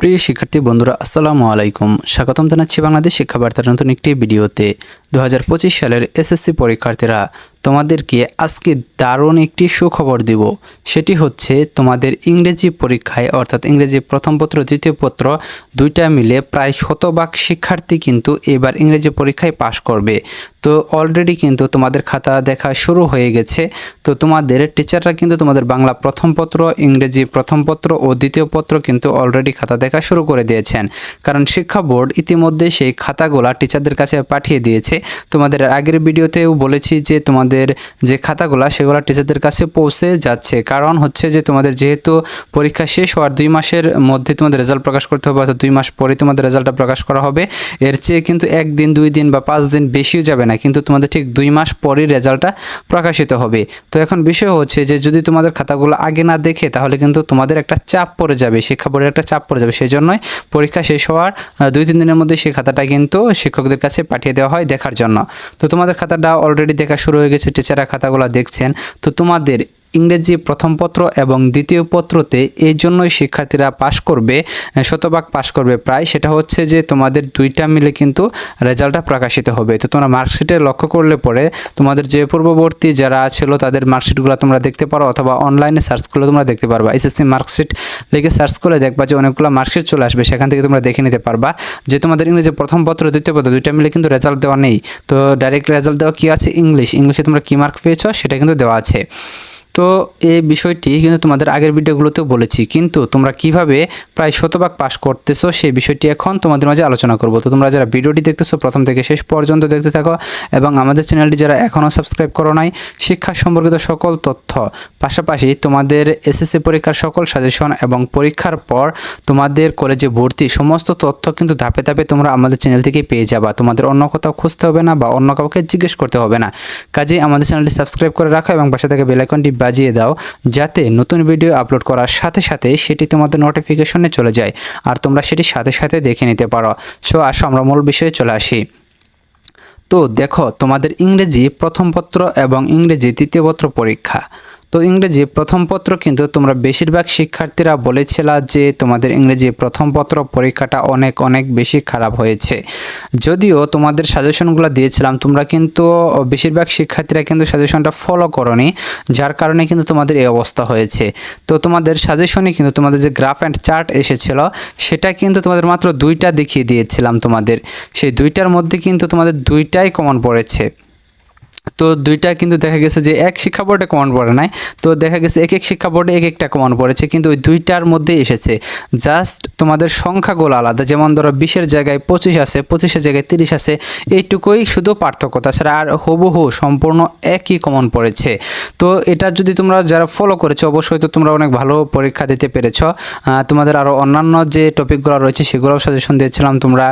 প্রিয় শিক্ষার্থী বন্ধুরা, আসসালামু আলাইকুম। স্বাগতম জানাচ্ছি বাংলাদেশ শিক্ষা বার্তার নতুন একটি ভিডিওতে। দু হাজার পঁচিশ সালের এসএসসি পরীক্ষার্থীরা তোমাদেরকে আজকে দারুণ একটি সুখবর দিব। সেটি হচ্ছে তোমাদের ইংরেজি পরীক্ষায়, অর্থাৎ ইংরেজি প্রথম পত্র, দ্বিতীয় পত্র, দুইটা মিলে প্রায় শতভাগ শিক্ষার্থী কিন্তু এবার ইংরেজি পরীক্ষায় পাশ করবে। তো অলরেডি কিন্তু তোমাদের খাতা দেখা শুরু হয়ে গেছে। তো তোমাদের টিচাররা কিন্তু তোমাদের বাংলা প্রথম পত্র, ইংরেজি প্রথম পত্র ও দ্বিতীয় পত্র কিন্তু অলরেডি খাতা দেখা শুরু করে দিয়েছেন। কারণ শিক্ষা বোর্ড ইতিমধ্যে সেই খাতাগুলা টিচারদের কাছে পাঠিয়ে দিয়েছে। তোমাদের আগের ভিডিওতেও বলেছি যে তোমাদের যে খাতাগুলো, সেগুলো টিচারদের কাছে পৌঁছে যাচ্ছে। কারণ হচ্ছে যে তোমাদের যেহেতু পরীক্ষা শেষ হওয়ার দুই মাসের মধ্যে তোমাদের রেজাল্ট প্রকাশ করতে হবে, অর্থাৎ দুই মাস পরে তোমাদের রেজাল্টটা প্রকাশ করা হবে, এর চেয়ে কিন্তু একদিন, দুই দিন বা পাঁচ দিন বেশিও যাবে না। কিন্তু তোমাদের ঠিক দুই মাস পরেই রেজাল্টটা প্রকাশিত হবে। তো এখন বিষয় হচ্ছে যে যদি তোমাদের খাতাগুলো আগে না দেখে, তাহলে কিন্তু তোমাদের একটা চাপ পড়ে যাবে শিক্ষা বোর্ডের একটা চাপ পড়ে যাবে। সেই জন্যই পরীক্ষা শেষ হওয়ার দুই, তিন দিনের মধ্যে সেই খাতাটা কিন্তু শিক্ষকদের কাছে পাঠিয়ে দেওয়া হয় দেখার জন্য। তো তোমাদের খাতাটা অলরেডি দেখা শুরু হয়ে গেছে। টিচাররা খাতাগুলো দেখছেন। তো তোমাদের ইংরেজি প্রথম পত্র এবং দ্বিতীয় পত্রতে এই জন্যই শিক্ষার্থীরা পাশ করবে শতভাগ পাশ করবে প্রায়। সেটা হচ্ছে যে তোমাদের দুইটা মিলে কিন্তু রেজাল্টটা প্রকাশিত হবে। তো তোমরা মার্কশিটে লক্ষ্য করলে পরে তোমাদের যে পূর্ববর্তী যারা ছিল তাদের মার্কশিটগুলো তোমরা দেখতে পারো অথবা অনলাইনে সার্চ করলে তোমরা দেখতে পারবা। এসএসসি মার্কশিট লিখে সার্চ করলে দেখবা যে অনেকগুলো মার্কশিট চলে আসবে। সেখান থেকে তোমরা দেখে নিতে পারবা যে তোমাদের ইংরেজি প্রথম পত্র, দ্বিতীয় পত্র দুইটা মিলে কিন্তু রেজাল্ট দেওয়া নেই। তো ডাইরেক্ট রেজাল্ট দেওয়া কী আছে? ইংলিশ। ইংলিশে তোমরা কী মার্ক পেয়েছ? সেটা কিন্তু দেওয়া আছে। তো এই বিষয়টি কিন্তু তোমাদের আগের ভিডিওগুলোতেও বলেছি। কিন্তু তোমরা কীভাবে প্রায় শতভাগ পাস করতেছো সেই বিষয়টি এখন তোমাদের মাঝে আলোচনা করব। তো তোমরা যারা ভিডিওটি দেখতেছো, প্রথম থেকে শেষ পর্যন্ত দেখতে থাকো এবং আমাদের চ্যানেলটি যারা এখনও সাবস্ক্রাইব করো নাই, শিক্ষা সম্পর্কিত সকল তথ্য, পাশাপাশি তোমাদের এসএসসি পরীক্ষার সকল সাজেশন এবং পরীক্ষার পর তোমাদের কলেজে ভর্তি সমস্ত তথ্য কিন্তু ধাপে ধাপে তোমরা আমাদের চ্যানেল থেকে পেয়ে যাবা। তোমাদের অন্য কোথাও খুঁজতে হবে না বা অন্য কাউকে জিজ্ঞেস করতে হবে না। কাজেই আমাদের চ্যানেলটি সাবস্ক্রাইব করে রাখো এবং পাশে থেকে বেল আইকনটি বাজিয়ে দাও যাতে নতুন ভিডিও আপলোড করার সাথে সাথে সেটি তোমাদের নোটিফিকেশনে চলে যায় আর তোমরা সেটি সাথে সাথে দেখে নিতে পারো। সো আসো আমরা মূল বিষয়ে চলে আসি। তো দেখো, তোমাদের ইংরেজি প্রথম পত্র এবং ইংরেজি দ্বিতীয় পত্র পরীক্ষা। তো ইংরেজি প্রথম পত্র কিন্তু তোমরা বেশিরভাগ শিক্ষার্থীরা বলেছিলা যে তোমাদের ইংরেজি প্রথম পত্র পরীক্ষাটা অনেক অনেক বেশি খারাপ হয়েছে। যদিও তোমাদের সাজেশনগুলো দিয়েছিলাম, তোমরা কিন্তু বেশিরভাগ শিক্ষার্থীরা কিন্তু সাজেশনটা ফলো করনি, যার কারণে কিন্তু তোমাদের এই অবস্থা হয়েছে। তো তোমাদের সাজেশনে কিন্তু তোমাদের যে গ্রাফ অ্যান্ড চার্ট এসেছিল, সেটা কিন্তু তোমাদের মাত্র দুইটা দেখিয়ে দিয়েছিলাম তোমাদের। সেই দুইটার মধ্যে কিন্তু তোমাদের দুইটাই কমন পড়েছে। তো দুইটা কিন্তু দেখা গেছে যে এক শিক্ষা বোর্ডে কমন পড়ে নাই, তো দেখা গেছে এক এক শিক্ষা বোর্ডে এক একটা কমন পড়েছে, কিন্তু ওই দুইটার মধ্যে এসেছে। জাস্ট তোমাদের সংখ্যাগুলো আলাদা, যেমন ধরো বিশের জায়গায় পঁচিশ আছে, পঁচিশের জায়গায় তিরিশ আছে, এইটুকুই শুধু পার্থক্য। তাছাড়া আর হুবহু সম্পূর্ণ একই কমন পড়েছে। তো এটা যদি তোমরা যারা ফলো করেছ, অবশ্যই তো তোমরা অনেক ভালো পরীক্ষা দিতে পেরেছ। তোমাদের আরও অন্যান্য যে টপিকগুলো রয়েছে, সেগুলোও সাজেশন দিয়েছিলাম তোমরা।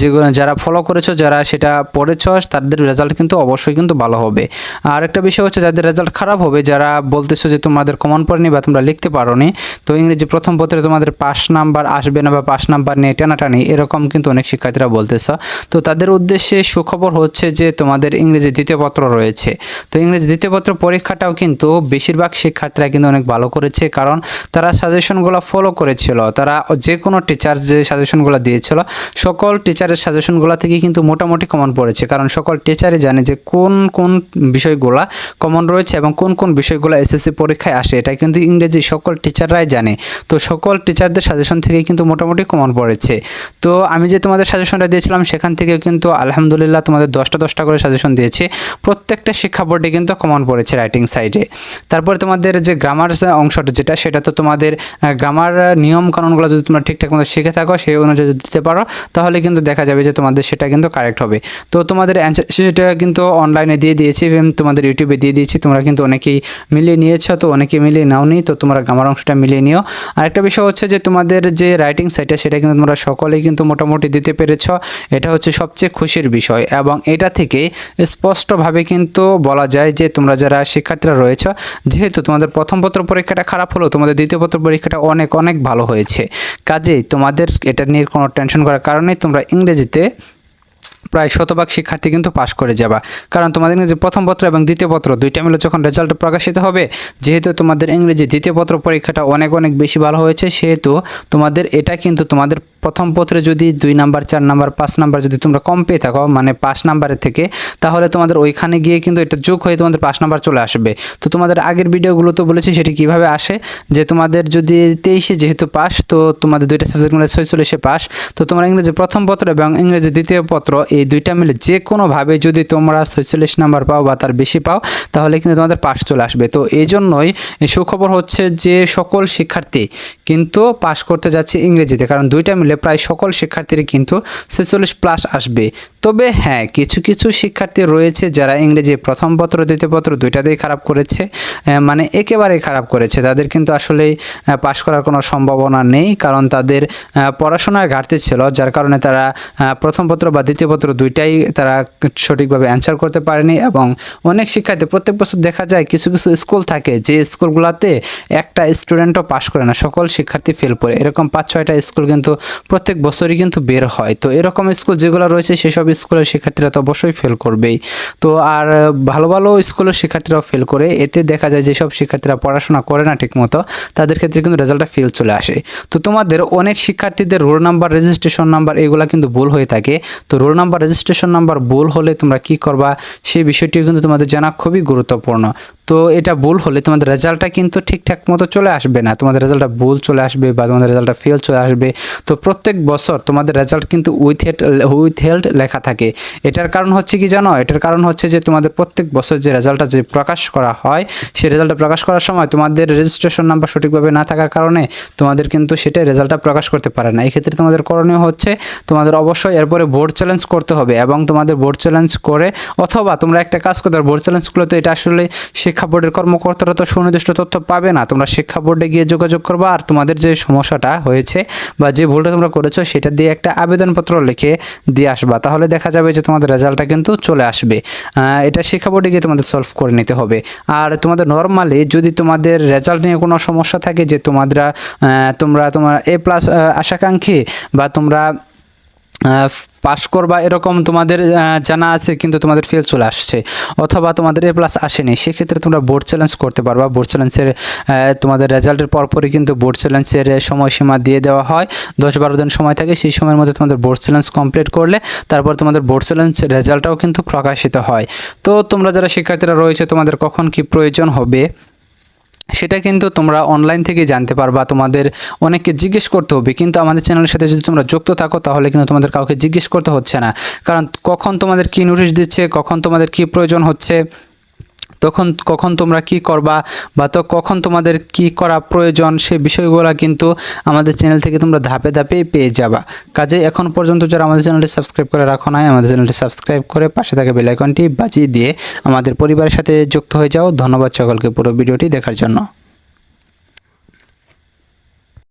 যেগুলো যারা ফলো করেছ, যারা সেটা পড়েছো, তাদের রেজাল্ট কিন্তু অবশ্যই কিন্তু ভালো হবে। আর একটা বিষয় হচ্ছে যাদের রেজাল্ট খারাপ হবে, যারা বলতেছো যে তোমাদের কমন পড়েনি বা তোমরা লিখতে পারো নি তো ইংরেজি প্রথম পত্রে তোমাদের পাস নাম্বার আসবে না বা পাস নাম্বার নিয়ে টানাটানি, এরকম কিন্তু অনেক শিক্ষার্থীরা বলতেছো। তো তাদের উদ্দেশ্যে সুখবর হচ্ছে যে তোমাদের ইংরেজি দ্বিতীয় পত্র রয়েছে। তো ইংরেজি দ্বিতীয় পত্র পরীক্ষাটাও কিন্তু বেশিরভাগ শিক্ষার্থীরা কিন্তু অনেক ভালো করেছে, কারণ তারা সাজেশনগুলো ফলো করেছিল। তারা যে কোনো টিচার যে সাজেশনগুলো দিয়েছিল, সকল টিচারের সাজেশনগুলো থেকে কিন্তু মোটামুটি কমন পড়েছে, কারণ সকল টিচারই জানে যে কোন কোন বিষয়গুলা কমন রয়েছে এবং কোন কোন বিষয়গুলো এসএসসি পরীক্ষায় আসে, এটা কিন্তু ইংরেজি সকল টিচাররাই জানে। তো সকল টিচারদের সাজেশন থেকে কিন্তু মোটামুটি কমন পড়েছে। তো আমি যে তোমাদের সাজেশনটা দিয়েছিলাম, সেখান থেকে কিন্তু আলহামদুলিল্লাহ তোমাদের দশটা দশটা করে সাজেশন দিয়েছে। প্রত্যেকটা শিক্ষা বোর্ডে কিন্তু কমন পড়েছে রাইটিং সাইডে তারপরে তোমাদের যে গ্রামার অংশটা যেটা, সেটা তো তোমাদের গ্রামার নিয়ম কানুনগুলো যদি তোমরা ঠিকঠাক মতো শিখে থাকো, সেই অনুযায়ী যদি দিতে পারো, তাহলে কিন্তু দেখা যাবে যে তোমাদের সেটা কিন্তু কারেক্ট হবে। তো তোমাদের অ্যান্সার সেটা কিন্তু অনলাইনে দিয়ে দিয়েছি, এবং তোমাদের ইউটিউবে দিয়ে দিয়েছি। তোমরা কিন্তু অনেকেই মিলিয়ে নিয়েছো, তো অনেকে মিলিয়ে নাওনি, তো তোমরা গ্রামার অংশটা মিলিয়ে নিও। আরেকটা বিষয় হচ্ছে যে তোমাদের যে রাইটিং সাইটটা সেটা কিন্তু তোমরা সকলেই কিন্তু মোটামুটি দিতে পেরেছ। এটা হচ্ছে সবচেয়ে খুশির বিষয়, এবং এটা থেকে স্পষ্টভাবে কিন্তু বলা যায় যে তোমরা যারা শিক্ষার্থীরা রয়েছ, যেহেতু তোমাদের প্রথম পত্র পরীক্ষাটা খারাপ হলো, তোমাদের দ্বিতীয় পত্র পরীক্ষাটা অনেক অনেক ভালো হয়েছে। কাজেই তোমাদের এটা নিয়ে কোনো টেনশন করার কারণে তোমরা ইংরেজিতে প্রায় শতভাগ শিক্ষার্থী কিন্তু পাশ করে যাবা। কারণ তোমাদের ইংরেজি প্রথম পত্র এবং দ্বিতীয় পত্র দুইটা মিলে যখন রেজাল্ট প্রকাশিত হবে, যেহেতু তোমাদের ইংরেজি দ্বিতীয় পত্র পরীক্ষাটা অনেক অনেক বেশি ভালো হয়েছে, সেহেতু তোমাদের এটা কিন্তু তোমাদের প্রথম পত্রে যদি দুই নাম্বার, চার নাম্বার, পাঁচ নাম্বার যদি তোমরা কম পেয়ে থাকো মানে পাঁচ নাম্বারের থেকে, তাহলে তোমাদের ওইখানে গিয়ে কিন্তু এটা যোগ হয়ে তোমাদের পাঁচ নাম্বার চলে আসবে। তো তোমাদের আগের ভিডিওগুলো তো বলেছি, সেটি কীভাবে আসে? যে তোমাদের যদি তেইশে যেহেতু পাস, তো তোমাদের দুইটা সাবজেক্ট মিলে ছয়চল্লিশে পাস। তো তোমরা ইংরেজি প্রথম পত্র এবং ইংরেজি দ্বিতীয় পত্র এই দুইটা মিলে যে কোনোভাবে যদি তোমরা ছয়চল্লিশ নাম্বার পাও বা তার বেশি পাও, তাহলে কিন্তু তোমাদের পাস চলে আসবে। তো এই জন্যই সুখবর হচ্ছে যে সকল শিক্ষার্থী কিন্তু পাস করতে যাচ্ছে ইংরেজিতে, কারণ দুইটা মিলে প্রায় সকল শিক্ষার্থীর কিন্তু ছেচল্লিশ প্লাস আসবে। তবে হ্যাঁ কিছু কিছু শিক্ষার্থী রয়েছে যারা ইংরেজি প্রথম পত্র, দ্বিতীয় পত্র দুইটাতেই খারাপ করেছে মানে একেবারেই খারাপ করেছে। তাদের কিন্তু আসলেই পাশ করার কোনো সম্ভাবনা নেই কারণ তাদের পড়াশোনার ঘাটতি ছিল, যার কারণে তারা প্রথম পত্র বা দ্বিতীয় পত্র দুইটাই তারা সঠিকভাবে অ্যান্সার করতে পারেনি এবং অনেক শিক্ষার্থী, প্রত্যেক বছর দেখা যায় কিছু কিছু স্কুল থাকে যে স্কুলগুলোতে একটা স্টুডেন্টও পাশ করে না, সকল শিক্ষার্থী ফেল করে। এরকম পাঁচ, ছয়টা স্কুল কিন্তু প্রত্যেক বছরই কিন্তু বের হয়। তো এরকম স্কুল যেগুলো রয়েছে, সেসব স্কুলের শিক্ষার্থীরা তো অবশ্যই ফেল করবেই। তো আর ভালো ভালো স্কুলের শিক্ষার্থীরাও ফেল করে, এতে দেখা যায় যেসব শিক্ষার্থীরা পড়াশোনা করে না ঠিকমতো, তাদের ক্ষেত্রে কিন্তু রেজাল্টটা ফেল চলে আসে। তো তোমাদের অনেক শিক্ষার্থীদের রোল নাম্বার রেজিস্ট্রেশন নাম্বার এগুলো কিন্তু ভুল হয়ে থাকে। তো রোল নাম্বার রেজিস্ট্রেশন নাম্বার ভুল হলে তোমরা কি করবা, সেই বিষয়টিও কিন্তু তোমাদের জানা খুবই গুরুত্বপূর্ণ। তো এটা ভুল হলে তোমাদের রেজাল্টটা কিন্তু ঠিকঠাক মতো চলে আসবে না। তোমাদের রেজাল্টটা ভুল চলে আসবে বা তোমাদের রেজাল্টটা ফেল চলে আসবে। তো প্রত্যেক বছর তোমাদের রেজাল্ট কিন্তু উইথ হেড উইথ হেল্ড লেখা থাকে। এটার কারণ হচ্ছে কি জানো? এটার কারণ হচ্ছে যে তোমাদের প্রত্যেক বছর যে রেজাল্টটা যে প্রকাশ করা হয় সেই রেজাল্টটা প্রকাশ করার সময় তোমাদের রেজিস্ট্রেশন নাম্বার সঠিকভাবে না থাকার কারণে তোমাদের কিন্তু সেটা রেজাল্টটা প্রকাশ করতে পারে না। এই ক্ষেত্রে তোমাদের করণীয় হচ্ছে তোমাদের অবশ্যই এরপরে বোর্ড চ্যালেঞ্জ করতে হবে এবং তোমাদের বোর্ড চ্যালেঞ্জ করে অথবা তোমরা একটা কাজ করতে বোর্ড চ্যালেঞ্জগুলো তো এটা আসলে শিক্ষা বোর্ডের কর্মকর্তারা তো সুনির্দিষ্ট তথ্য পাবে না। তোমরা শিক্ষা বোর্ডে গিয়ে যোগাযোগ করবা আর তোমাদের যে সমস্যাটা হয়েছে বা যে ভুলটা তোমরা করেছ সেটা দিয়ে একটা আবেদনপত্র লিখে দিয়ে আসবা। তাহলে দেখা যাবে যে তোমাদের রেজাল্টটা কিন্তু চলে আসবে। এটা শিক্ষা বোর্ডে গিয়ে তোমাদের সলভ করে নিতে হবে। আর তোমাদের নর্মালি যদি তোমাদের রেজাল্ট নিয়ে কোনো সমস্যা থাকে যে তোমাদের আহ, তোমরা তোমার এ প্লাস আশাকাঙ্ক্ষী বা তোমরা পাস করবা, এরকম তোমাদের জানা আছে, কিন্তু তোমাদের ফেল চলে আসছে। অথবা তোমাদের এ প্লাস আসেনি, সেক্ষেত্রে তোমরা বোর্ড চ্যালেঞ্জ করতে পারবা। বোর্ড চ্যালেঞ্জের তোমাদের রেজাল্টের পরপরই কিন্তু বোর্ড চ্যালেঞ্জের সময়সীমা দিয়ে দেওয়া হয়। দশ বারো দিন সময় থাকে, সেই সময়ের মধ্যে তোমাদের বোর্ড চ্যালেঞ্জ কমপ্লিট করলে, তারপর তোমাদের বোর্ড চ্যালেঞ্জ রেজাল্টটাও কিন্তু প্রকাশিত হয়। তো তোমরা যারা শিক্ষার্থীরা রয়েছে, তোমাদের কখন কি প্রয়োজন হবে? সেটা কিন্তু তোমরা অনলাইন থেকে জানতে পারবা, তোমাদের অনেককে জিজ্ঞেস করতে হবে। কিন্তু আমাদের চ্যানেলের সাথে যদি তোমরা যুক্ত থাকো, তাহলে কিন্তু তোমাদের কাউকে জিজ্ঞেস করতে হচ্ছে না। কারণ কখন তোমাদের কি নোটিশ দিচ্ছে, কখন তোমাদের কি প্রয়োজন হচ্ছে তখন, কখন তোমরা কি করবা বা তো কখন তোমাদের কি করা প্রয়োজন সে বিষয়গুলো কিন্তু আমাদের চ্যানেল থেকে তোমরা ধাপে ধাপে পেয়ে যাবা। কাজে এখন পর্যন্ত যারা আমাদের চ্যানেলটি সাবস্ক্রাইব করে রাখো নাই, আমাদের চ্যানেলটি সাবস্ক্রাইব করে পাশে থাকা বেল আইকনটি বাজিয়ে দিয়ে আমাদের পরিবারের সাথে যুক্ত হয়ে যাও। ধন্যবাদ সকলকে পুরো ভিডিওটি দেখার জন্য।